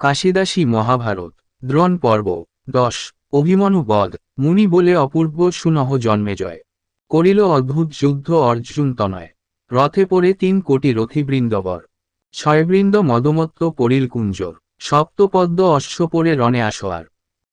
কাশিদাসী মহাভারত, দ্রোণ পর্ব, দশ, অভিমনু বধ, মুনি বলে অপূর্ব সুনহ জন্মে জয়। করিল অদ্ভুত যুদ্ধ অর্জুন তনয়। রথে পড়ে তিন কোটি রথিবৃন্দবর। ছয়বৃন্দ মদমত্ত পরিল কুঞ্জর। সপ্তপদ্ম অশ্ব পরে রণে আসোয়ার।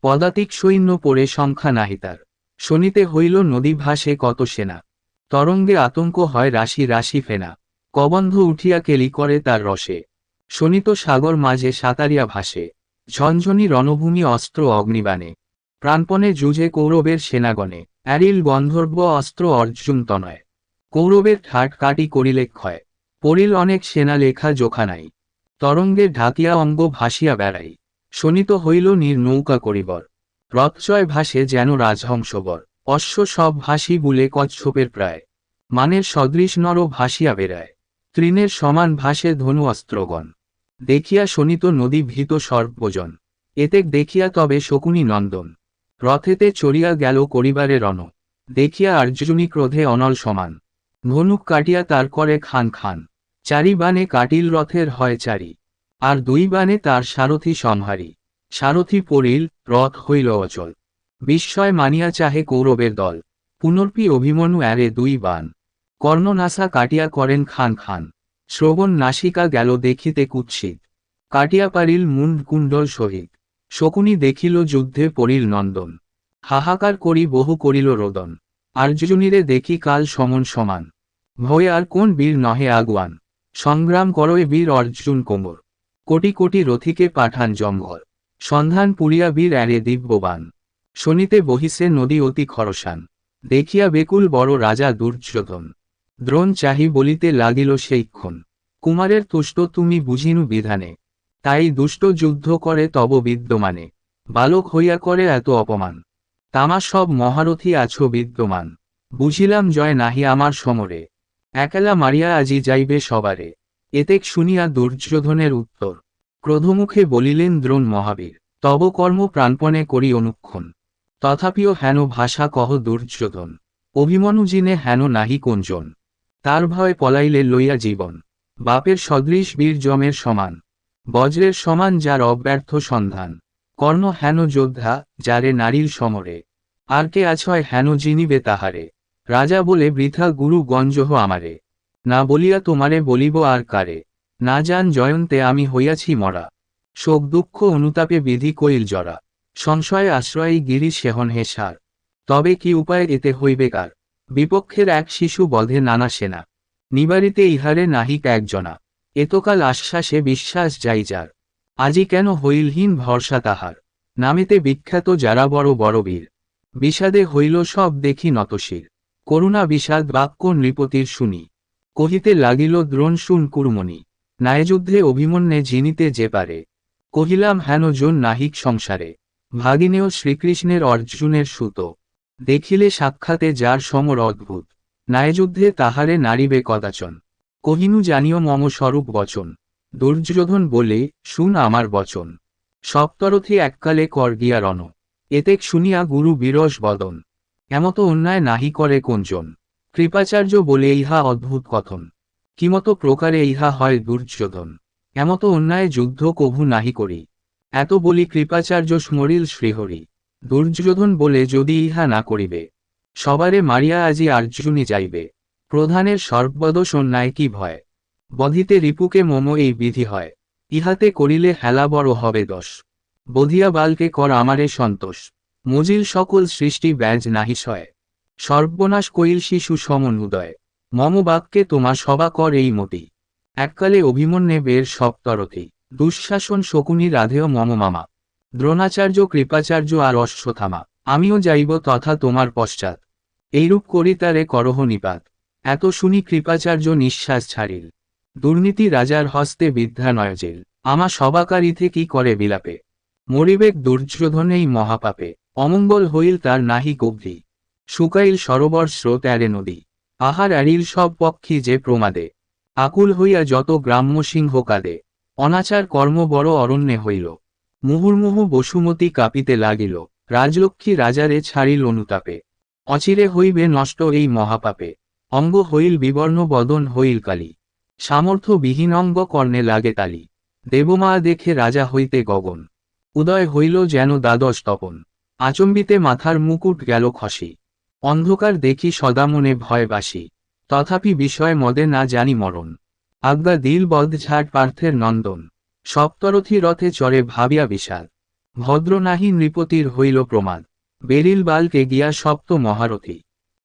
পদাতিক সৈন্য পরে সংখ্যা নাহিতার শনিতে হইল নদী ভাসে কত সেনা। তরঙ্গে আতঙ্ক হয় রাশি রাশি ফেনা। কবন্ধ উঠিয়া কেলি করে তার রসে। শোণিত সাগর মাঝে সাঁতারিয়া ভাসে, ঝনঝনি রণভূমি অস্ত্র অগ্নিবাণে। প্রাণপণে যুজে কৌরবের সেনাগণে, অ্যারিল গন্ধর্ব অস্ত্র অর্জুন তনয়। কৌরবের ঠাট কাটি করিলে ক্ষয়, পড়িল অনেক সেনা লেখা জোখা নাই। তরঙ্গে ঢাকিয়া অঙ্গ ভাসিয়া বেড়াই শোণিত হইল নীর নৌকা করিবর। রথচয় ভাসে যেন রাজহংসবর, অশ্ব সব ভাসি বুলে কচ্ছপের প্রায়। মানের সদৃশ নর ভাসিয়া বেড়ায়, তৃণের সমান ভাসে ধনু অস্ত্রগণ। দেখিয়া শোনিত নদী ভীত সর্বজন। এতেক দেখিয়া তবে শকুনি নন্দন। রথেতে চড়িয়া গেল করিবারে রণ। দেখিয়া আর্যজনী ক্রোধে অনল সমান। ধনুক কাটিয়া তার করে খান খান। চারি বানে কাটিল রথের হয় চারি। আর দুই বানে তার সারথি সংহারী। সারথি পড়িল, রথ হইল অচল। বিস্ময় মানিয়া চাহে কৌরবের দল। পুনর্পি অভিমন্যু অ্যারে দুই বান কর্ণনাসা কাটিয়া করেন খান খান। শ্রবণ নাসিকা গেল দেখিতে কুৎসিত। কাটিয়া পারিল মুন্ড কুণ্ডল সহিত। শকুনি দেখিল যুদ্ধে পড়িল নন্দন। হাহাকার করি বহু করিল রোদন। আর্যজনীরে দেখি কাল সমন সমান। ভয় আর কোন বীর নহে আগুয়ান। সংগ্রাম করয়ে বীর অর্জুন কোমর। কোটি কোটি রথিকে পাঠান জঙ্গল। সন্ধান পুরিয়া বীর অ্যারে দিব্যবান। শনিতে বহিসে নদী অতি খরসান। দেখিয়া বেকুল বড় রাজা দুর্যোধন। দ্রোণ চাহি বলিতে লাগিল সেইক্ষণ কুমারের তুষ্ট তুমি বুঝিনু বিধানে। তাই দুষ্ট যুদ্ধ করে তব বিদ্যমানে। বালক হইয়া করে এত অপমান। তামা সব মহারথী আছো বিদ্যমান। বুঝিলাম জয় নাহি আমার সমরে। একেলা মারিয়া আজি যাইবে সবারে। এতেক শুনিয়া দুর্যোধনের উত্তর। ক্রোধমুখে বলিলেন দ্রোণ মহাবীর, তব কর্ম প্রাণপণে করি অনুক্ষণ। তথাপিও হেন ভাষা কহ দুর্যোধন। অভিমনুজিনে হেন নাহি কোনজন তার ভয় পলাইলে লইয়া জীবন। বাপের সদৃশ বীর জমের সমান। বজ্রের সমান যার অব্যর্থ সন্ধান। কর্ণ হেন যোদ্ধা, যারে নারীর সমরে। আর কে আছয় হেন জিনিবে তাহারে। রাজা বলে, বৃথা গুরু গঞ্জহ আমারে। না বলিয়া তোমারে বলিব আর কারে। না যান জয়ন্তে আমি হইয়াছি মরা। শোক দুঃখ অনুতাপে বিধি কইল জরা। সংশয়ে আশ্রয়ী গিরি সেহন হে সার। তবে কি উপায় এতে হইবে কার? বিপক্ষের এক শিশু বধে নানা সেনা। নিবারিতে ইহারে নাহিক একজনা। এতকাল আশ্বাসে বিশ্বাস যাই যার। আজি কেন হইলহীন ভরসা তাহার। নামেতে বিখ্যাত যারা বড় বড় বীর। বিষাদে হইল সব দেখি নতশির করুণা বিষাদ বাক্য নৃপতির শুনি। কহিতে লাগিল দ্রোণ শুন কুরমণি। ন্যায়যুদ্ধে অভিমন্যে জিনিতে যে পারে। কহিলাম হেন জন নাহিক সংসারে। ভাগিনেও শ্রীকৃষ্ণের অর্জুনের সুত। দেখিলে সাক্ষাতে যার সমর অদ্ভুত, ন্যায়যুদ্ধে তাহারে নারিবে কদাচন। কহিনু জানিও মম স্বরূপ বচন, দুর্যোধন বলে, শুন আমার বচন। সপ্তরথী এককালে কর গিয়া রণ এতেক শুনিয়া গুরু বিরস বদন। এমত অন্যায় নাহি করে কোনজন কৃপাচার্য বলে ইহা অদ্ভুত কথন। কিমত প্রকারে ইহা হয় দুর্যোধন, এমত অন্যায় যুদ্ধ কভু নাহি করি। এত বলি কৃপাচার্য স্মরিল শ্রীহরি দুর্যোধন বলে যদি ইহা না করিবে, সবারে মারিয়া আজি আর্জুনি যাইবে। প্রধানের সর্বদোষ অন্যায় কি ভয়? বধিতে রিপুকে মম এই বিধি হয়। ইহাতে করিলে হেলা বড় হবে দশ বধিয়া বালকে কর আমারে সন্তোষ। মজিল সকল সৃষ্টি ব্যাজ নাহি সয়। সর্বনাশ কইল শিশু সমন উদয় মম বাক্যে তোমার সবা কর এই মতি। এককালে অভিমন্যে বের সপ্তরথী। দুঃশাসন শকুনি রাধেয় মম মামা। দ্রোণাচার্য, কৃপাচার্য আর অশ্বথামা আমিও যাইব তথা তোমার পশ্চাৎ। এইরূপ করি তারে করহ নিপাত। এত শুনি কৃপাচার্য নিঃশ্বাস ছাড়িল। দুর্নীতি রাজার হস্তে বিদ্যা নয়জেল আমা সবাকারিতে কি করে বিলাপে। মরিবেক দুর্যোধনেই মহাপাপে। অমঙ্গল হইল তার নাহি গভ্রি শুকাইল সরোবর স্রোত এরে নদী। আহার এরিল সব পক্ষী যে প্রমাদে। আকুল হইয়া যত গ্রাম্য সিংহ কাদে। অনাচার কর্ম বড় অরণ্যে হইল। মুহুর্মুহু বসুমতী কাঁপিতে লাগিল, রাজলক্ষ্মী রাজারে ছাড়িল অনুতাপে। অচিরে হইবে নষ্ট এই মহাপাপে, অঙ্গ হইল বিবর্ণ বদন হইল কালী। সামর্থ্যবিহীন অঙ্গ কর্ণে লাগে তালি, দেবমা দেখে রাজা হইতে গগন। উদয় হইল যেন দ্বাদশ তপন, আচম্বিতে মাথার মুকুট গেল খসি। অন্ধকার দেখি সদা মনে ভয় বাসি, তথাপি বিষয় মদে না জানি মরণ। আজ্ঞা দিল বদ ঝাড় পার্থের নন্দন। সপ্তরথী রথে চড়ে ভাবিয়া বিশাল। ভদ্র নাহি নৃপতির হইল প্রমাদ। বেরিল বালকে গিয়া সপ্ত মহারথী।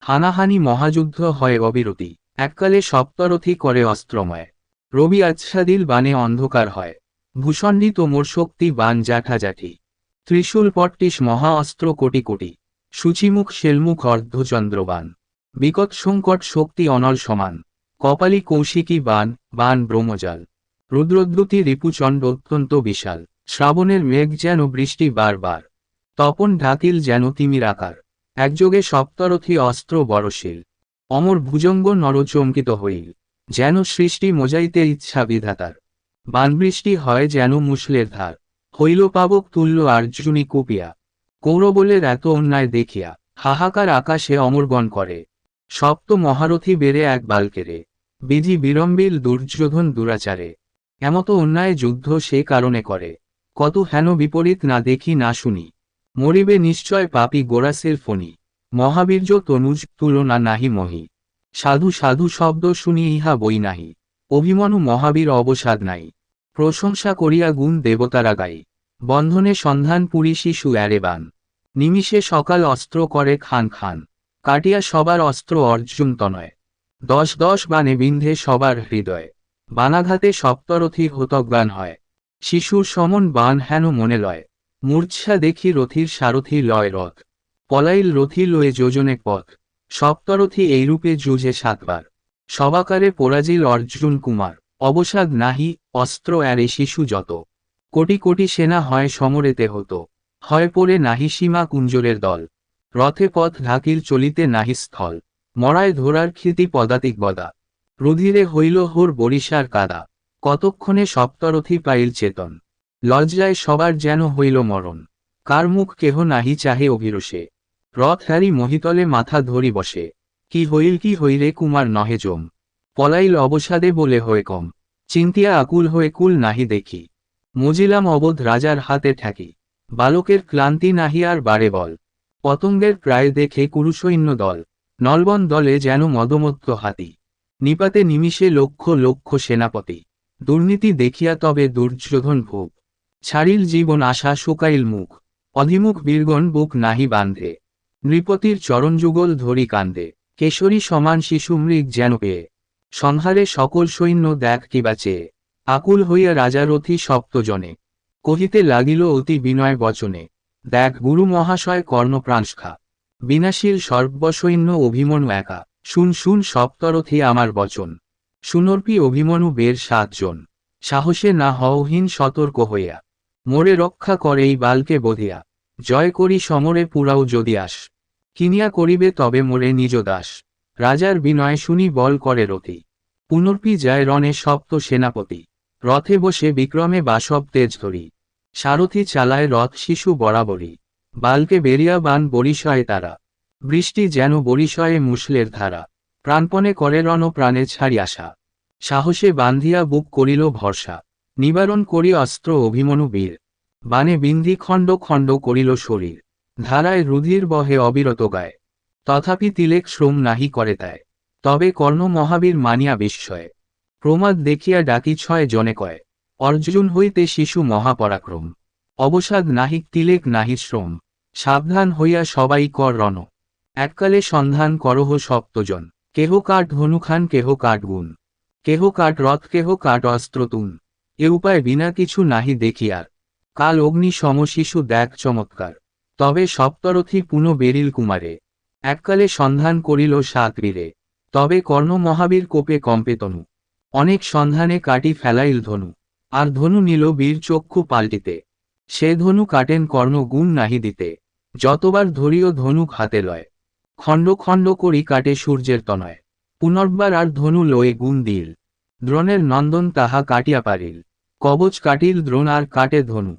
হানাহানি মহাযুদ্ধ হয় অবিরতি। এককালে সপ্তরথী করে অস্ত্রময়। রবি আচ্ছাদিল বানে অন্ধকার হয়। ভূষণ্ডী তোমর শক্তি বান জাঠাজাঠি ত্রিশূল পট্টিস মহা অস্ত্র কোটি কোটি। সূচিমুখ শেলমুখ অর্ধচন্দ্রবান বিকট সংকট শক্তি অনল সমান। কপালি কৌশিকী বান বান ব্রহ্মজাল। রুদ্রদ্রুতি রিপুচণ্ড অত্যন্ত বিশাল। শ্রাবণের মেঘ যেন বৃষ্টি বারবার। তপন ঢাকিল যেন তিমির আকার একযোগে সপ্তরথী অস্ত্র বরশীল। অমর ভুজঙ্গ নরচমকিত হইল। যেন সৃষ্টি মোজাইতে ইচ্ছা বিধাতার। বানবৃষ্টি হয় যেন মুসলের ধার। হইল পাবক তুল্য আর্জুনি কুপিয়া। কৌরবলের এত অন্যায় দেখিয়া হাহাকার আকাশে অমরগণ করে। সপ্ত মহারথী বেড়ে এক বালকেরে। বিধি বিড়ম্বিল দুর্যোধন দুরাচারে। এমত অন্যায় যুদ্ধ সে কারণে করে। কত হেন বিপরীত না দেখি না শুনি। মরিবে নিশ্চয় পাপি গোরাসের ফণি। মহাবীর্য তনুজ তুলনা নাহি মহি। সাধু সাধু শব্দ শুনি ইহা বই নাহি। অভিমনু মহাবীর অবসাদ নাই। প্রশংসা করিয়া গুণ দেবতারা গাই। বন্ধনে সন্ধান পুরী শিশু অ্যারেবান নিমিষে সকাল অস্ত্র করে খান খান। কাটিয়া সবার অস্ত্র অর্জুন তনয়। দশ দশ বানে বিন্ধে সবার হৃদয়। বানাঘাতে সপ্তরথী হতজ্ঞান হয়। শিশুর সমন বান হেন মনে লয়। মূর্ছা দেখি রথির সারথি লয় রথ। পলাইল রথি লয়ে যোজনে পথ। সপ্তরথী এইরূপে যুঝে সাতবার। সবাকারে পরাজিল অর্জুন কুমার। অবসাদ নাহি, অস্ত্র অ্যারে শিশু যত। কোটি কোটি সেনা হয় সমরেতে হতো। হয় পড়ে নাহি সীমা কুঞ্জরের দল। রথে পথ ঢাকিল চলিতে নাহি স্থল। মরায় ধরার খ্যাতি পদাতিক বদা রুধিরে হইল হোর বরিশার কাদা। কতক্ষণে সপ্তরথী পাইল চেতন। লজ্জায় সবার যেন হইল মরণ। কার মুখ কেহ নাহি চাহে অভিরসে রথ হারি মহিতলে মাথা ধরি বসে। কি হইল কি হইরে কুমার নহে জম পলাইল অবসাদে বলে হয়ে কম। চিন্তিয়া আকুল হয়ে কুল নাহি দেখি। মজিলাম অবোধ রাজার হাতে ঠেকি। বালকের ক্লান্তি নাহি আর বারে বল। পতঙ্গের প্রায় দেখে কুরুসৈন্য দল। নলবন দলে যেন মদমত্ত হাতি। নিপাতে নিমিষে লক্ষ লক্ষ সেনাপতি। দুর্নীতি দেখিয়া তবে দুর্যোধন ভোগ। ছাড়িল জীবন আশা শুকাইল মুখ। অধিমুখ বীরগণ বুক নাহি বান্ধে। নৃপতির চরণযুগল ধরি কান্দে। কেশরী সমান শিশু মৃগ যেন পেয়ে। সংহারে সকল সৈন্য দেখ কিবা চেয়ে। আকুল হইয়া রাজারথী সপ্তজনে কহিতে লাগিল অতি বিনয় বচনে। দেখ গুরু মহাশয় কর্ণপ্রাংশখা বিনাশীল সর্বসৈন্য অভিমনু একা। শুন শুন সপ্তরথী আমার বচন। সুনর্পি অভিমনু বের সাতজন। সাহসে না হওহীন সতর্ক হইয়া। মোরে রক্ষা করে এই বালকে বধিয়া। জয় করি সমরে পুরাও যদি আস। কিনিয়া করিবে তবে মোরে নিজ দাস। রাজার বিনয় শুনি বল করে রতি পুনর্পি যায় রণে সপ্ত সেনাপতি। রথে বসে বিক্রমে বাসব তেজ ধরি। সারথি চালায় রথ শিশু বরাবরই বালকে বেরিয়া বান বরিশয় তারা। বৃষ্টি যেন বরিশয়ে মুসলের ধারা। প্রাণপণে করে রণ প্রাণে ছাড়ি আসা সাহসে বান্ধিয়া বুক করিল ভরসা। নিবারণ করি অস্ত্র অভিমনু বীর। বানে বিন্ধি খণ্ড খণ্ড করিল শরীর। ধারায় রুধির বহে অবিরত গায়। তথাপি তিলেক শ্রম নাহি করে তাই তবে কর্ণ মহাবীর মানিয়া বিস্ময়ে। প্রমাদ দেখিয়া ডাকি ছয় জনে কয়, অর্জুন হইতে শিশু মহাপরাক্রম। অবসাদ নাহিক তিলেক নাহি শ্রম। সাবধান হইয়া সবাই কর রণ। এককালে সন্ধান করহ সপ্তজন। কেহ কাট ধনুখান, কেহ কাট গুণ। কেহ কাট রথ, কেহ কাট অস্ত্র তুন। এ উপায় বিনা কিছু নাহি দেখিয়ার। কাল অগ্নি সম শিশু দেখ চমৎকার। তবে সপ্তরথী পুনঃ বেরিল কুমারে। এককালে সন্ধান করিল সাত তবে কর্ণ মহাবীর কোপে কম্পে তনু। অনেক সন্ধানে কাটি ফেলাইল ধনু। আর ধনু নিল বীর চক্ষু পাল্টিতে। সে ধনু কাটেন কর্ণ গুণ নাহি দিতে। যতবার ধরিও ধনুক হাতে লয়। খণ্ড খণ্ড করি কাটে সূর্যের তনয়। পুনর্বার আর ধনু লয়ে গুণ দিল। দ্রোণের নন্দন তাহা কাটিয়া পারিল। কবচ কাটিল দ্রোণ আর কাটে ধনু।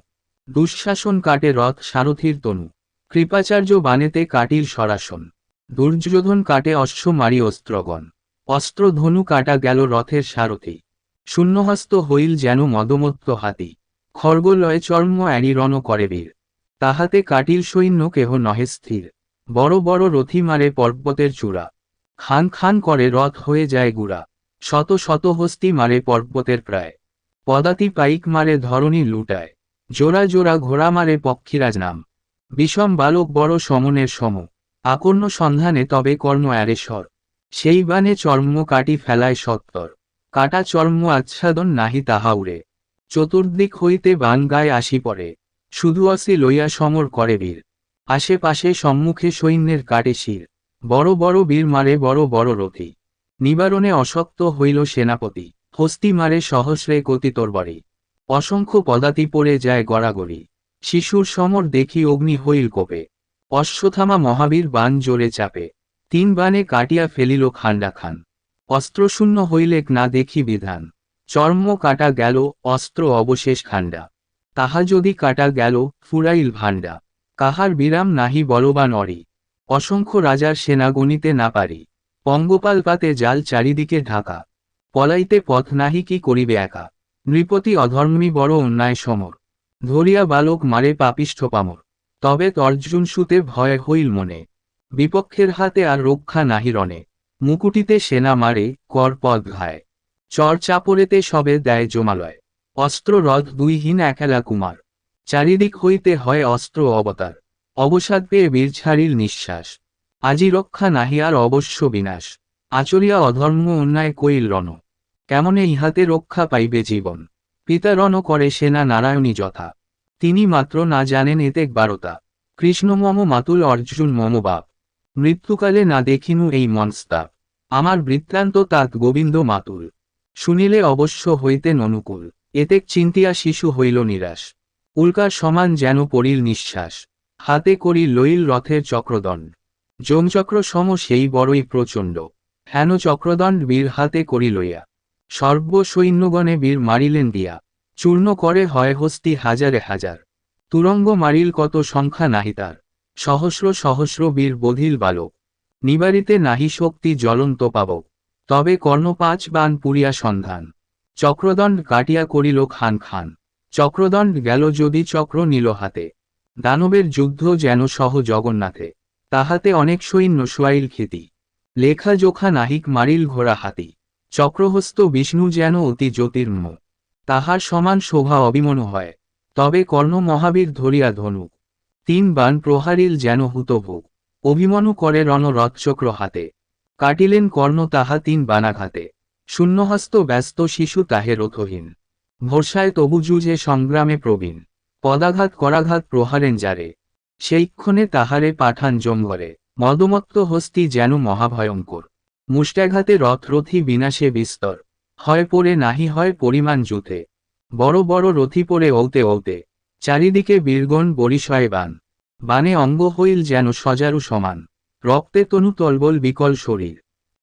দুঃশাসন কাটে রথ সারথীর তনু। কৃপাচার্য বানেতে কাটিল সরাসন। দুর্যোধন কাটে অশ্ব মারি অস্ত্রগণ। অস্ত্র ধনু কাটা গেল রথের সারথি। শূন্যহস্ত হইল যেন মদমত্ত হাতি। খর্গলয় চর্ম অ্যারি রণ করে বীর। তাহাতে কাটিল সৈন্য কেহ নহে স্থির। বড় বড় রথি মারে পর্বতের চূড়া। খান খান করে রথ হয়ে যায় গুড়া। শত শত হস্তি মারে পর্বতের প্রায়। পদাতি পাইক মারে ধরণী লুটায়। জোড়া জোড়া ঘোড়া মারে পক্ষীরাজ নাম। বিষম বালক বড় সমনের সম। আকর্ণ সন্ধানে তবে কর্ণ অ্যারেশ্বর সেই বানে চর্ম কাটি ফেলায় সত্তর। কাটা চর্ম আচ্ছাদন নাহি তাহা উড়ে। চতুর্দিক হইতে বান গায়ে আসি পড়ে। শুধু আসি লইয়া সমর করে বীর। আশেপাশে সম্মুখে সৈন্যের কাটে শির। বড় বড় বীর মারে বড় বড় রথি। নিবারণে অশক্ত হইল সেনাপতি। হস্তি মারে সহস্রে গতি তোরবরে অসংখ্য পদাতি পড়ে যায় গড়াগড়ি। শিশুর সমর দেখি অগ্নি হইল কোপে। অশ্বথামা মহাবীর বান জোরে চাপে। তিন বানে কাটিয়া ফেলিল খান্ডা খান অস্ত্রশূন্য হইলেক না দেখি বিধান। চর্ম কাটা গেল অস্ত্র অবশেষ খান্ডা তাহা যদি কাটা গেল ফুরাইল ভান্ডা কাহার বিরাম নাহি বলবান অরি। অসংখ্য রাজার সেনা গণিতে না পারি। পঙ্গপাল পাতে জাল চারিদিকে ঢাকা। পলাইতে পথ নাহি কি করিবে একা। নৃপতি অধর্মী বড় অন্যায় সমর। ধরিয়া বালক মারে পাপিষ্ঠ পামর। তবে তর্জুন সুতে ভয় হইল মনে। বিপক্ষের হাতে আর রক্ষা নাহি রণে। মুকুটিতে সেনা মারে, কর পদ ঘায়। চর চাপড়েতে সবে দেয় জমালয়। অস্ত্র রথ দুইহীন একেলা কুমার। চারিদিক হইতে হয় অস্ত্র অবতার। অবসাদ পেয়ে বীর ছাড়িল নিঃশ্বাস। আজি রক্ষা নাহি আর অবশ্য বিনাশ। আচরিয়া অধর্ম অন্যায় কইল রণ। কেমনে ইহাতে রক্ষা পাইবে জীবন? পিতা রণ করে সেনা নারায়ণী যথা। তিনি মাত্র না জানেন এতেক বারতা। কৃষ্ণ মম মাতুল অর্জুন মম বাপ। মৃত্যুকালে না দেখিনু এই মনস্তাপ। আমার বৃত্তান্ত তাত গোবিন্দ মাতুল। শুনিলে অবশ্য হইতেন অনুকূল এতেক চিন্তিয়া শিশু হইল নিরাশ। উল্কার সমান যেন পড়িল নিঃশ্বাস। হাতে করি লইল রথের চক্রদণ্ড। যমচক্র সম সেই বড়ই প্রচণ্ড। হেন চক্রদণ্ড বীর হাতে করি লইয়া। সর্ব সৈন্যগণে বীর মারিলেন দিয়া। চূর্ণ করে হয় হস্তি হাজারে হাজার। তুরঙ্গ মারিল কত সংখ্যা নাহি তার। সহস্র সহস্র বীর বধিল বালক। নিবারিতে নাহি শক্তি জ্বলন্ত পাবক। তবে কর্ণ পাঁচ বান পুরিয়া সন্ধান। চক্রদণ্ড কাটিয়া করিল খান খান। চক্রদণ্ড গেল যদি চক্র নিল হাতে। দানবের যুদ্ধ যেন সহ জগন্নাথে। তাহাতে অনেক সৈন্য সোয়াইল খ্যাতি লেখা জোখা নাহিক মারিল ঘোড়া হাতি। চক্রহস্ত বিষ্ণু যেন অতি জ্যোতির্ম। তাহার সমান শোভা অবিমন হয়। তবে কর্ণ মহাবীর ধরিয়া ধনুক তিন বান প্রহারিল যেন হুতভোগ। অভিমনু করে রণ রথচক্র হাতে। কাটিলেন কর্ণ তাহা তিন বানাঘাতে। শূন্যহস্ত ব্যস্ত শিশু তাহে রথহীন। ভরসায় তবু যুজে সংগ্রামে প্রবীণ। পদাঘাত করাঘাত প্রহারেন যারে। সেইক্ষণে তাহারে পাঠান জমঘরে মদমত্ত হস্তি যেন মহাভয়ঙ্কর। মুষ্টাঘাতে রথরথি বিনাশে বিস্তর। হয় পড়ে নাহি হয় পরিমাণ জুতে বড় বড় রথি পড়ে ঔতে ঔতে চারিদিকে বীরগণ বরিশয় বান। বানে অঙ্গ হইল যেন সজারু সমান। রক্তে তনু তলবল বিকল শরীর।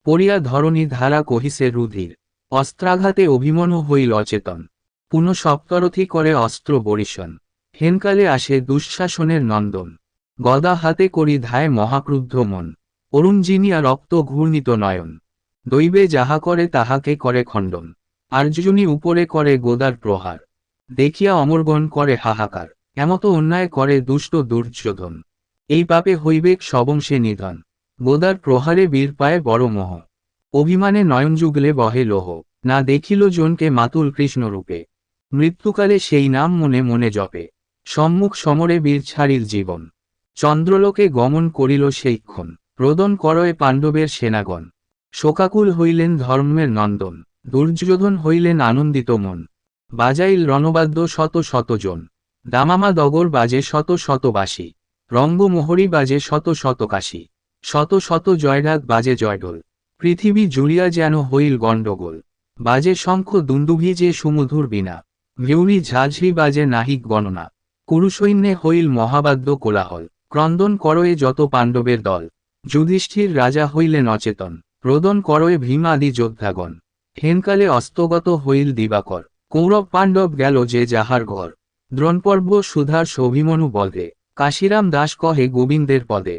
পড়িয়া ধরণী ধারা কহিসে রুধির। অস্ত্রাঘাতে অভিমনু হইল অচেতন। পুনঃ সপ্তরথি করে অস্ত্র বরিশন। হেনকালে আসে দুঃশাসনের নন্দন। গদা হাতে করি ধায় মহাক্রুদ্ধ মন। অরুণ জিনিয়া রক্ত ঘূর্ণিত নয়ন। দৈবে যাহা করে তাহাকে করে খণ্ডন। আর্যজনী উপরে করে গোদার প্রহার। দেখিয়া অমরগণ করে হাহাকার। এমত অন্যায় করে দুষ্ট দুর্যোধন। এই পাপে হইবেক সবংশে নিধন। গোদার প্রহারে বীর পায় বড় মোহ। অভিমানে নয়ন যুগলে বহে লোহ। না দেখিল জনকে মাতুল কৃষ্ণরূপে। মৃত্যুকালে সেই নাম মনে মনে জপে। সম্মুখ সমরে বীর ছাড়িল জীবন। চন্দ্রলোকে গমন করিল সেইক্ষণ রোদন করয়ে পাণ্ডবের সেনাগণ। শোকাকুল হইলেন ধর্মের নন্দন। দুর্যোধন হইলেন আনন্দিত মন। বাজাইল রণবাদ্য শত শত জন। দামামা দগর বাজে শত শত বাসি রঙ্গমোহরি বাজে শত শত শত শত জয়রাগ বাজে জয়ঢোল। পৃথিবী জুড়িয়া যেন হইল গণ্ডগোল। বাজে শঙ্খ দুন্দুভি যে সুমধুর বিনা ভিউরি ঝাঝরি বাজে নাহিক গণনা। কুরুসৈন্যে হইল মহাবাদ্য কোলাহল। ক্রন্দন করয়ে যত পাণ্ডবের দল। যুধিষ্ঠির রাজা হইলেন অচেতন রোদন করয়ে ভীম আদি যোদ্ধাগণ। হেনকালে অস্তগত হইল দিবাকর। কৌরব পাণ্ডব গেল যে যাহার ঘর। দ্রোণপর্ব সুধার সভিমনু বলে কাশিরাম দাস কহে গোবিন্দের পদে।